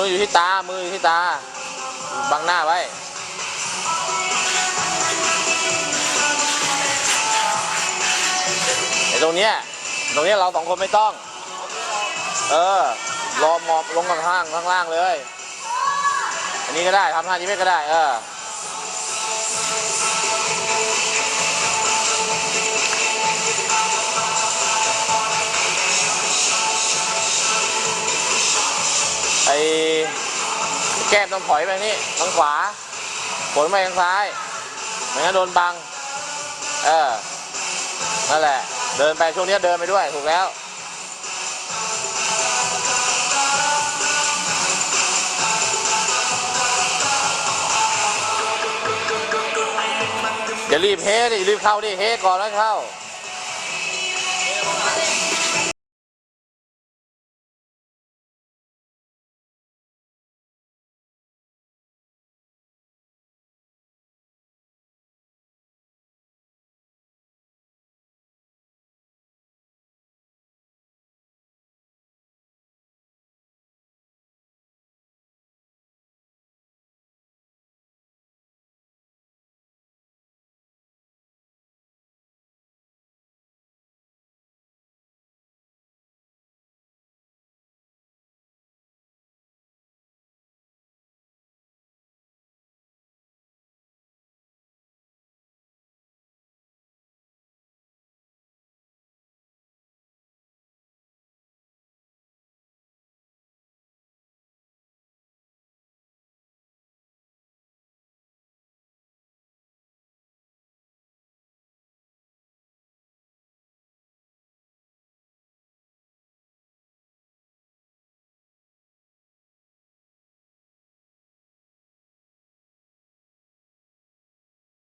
ืออยู่ที่ตา มืออยู่ที่ตา บังหน้าไว้ ไอ้ตรงเนี้ย ตรงเนี้ยเราสองคนไม่ต้อง เออ รอหมอบลงข้างล่างข้างล่างเลย อันนี้ก็ได้ทำท่านี้ไม่ก็ได้ เออ แก้มต้องถอยไปนี่ทางขวาผลไปทางซ้ายไม่งั้นโดนบัง เออ นั่นแหละ เดินไปช่วงนี้เดินไปด้วยถูกแล้วอย่ารีบเฮดิรีบเข้าดิเฮก่อนแล้วเข้า